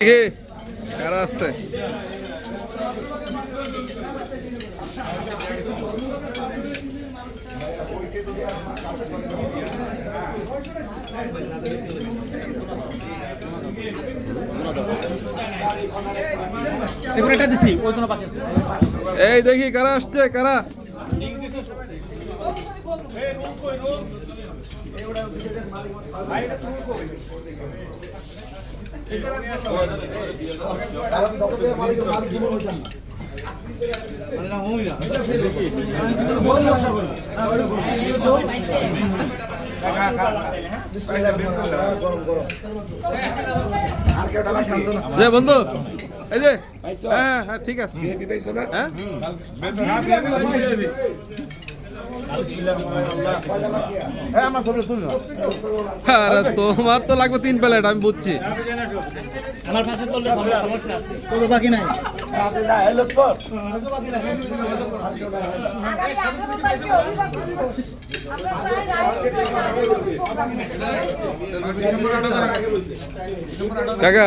কে কারা আসছে। এই দেখি কারা আসছে কারা? বন্ধু এই যে হ্যাঁ হ্যাঁ ঠিক আছে। হ্যাঁ? আরে তোমার তো লাগবে তিন প্লেট আমি বুঝছি। আমার পাশে চললে সমস্যা সমস্যা আছে। কোনো বাকি নাই। কাকা।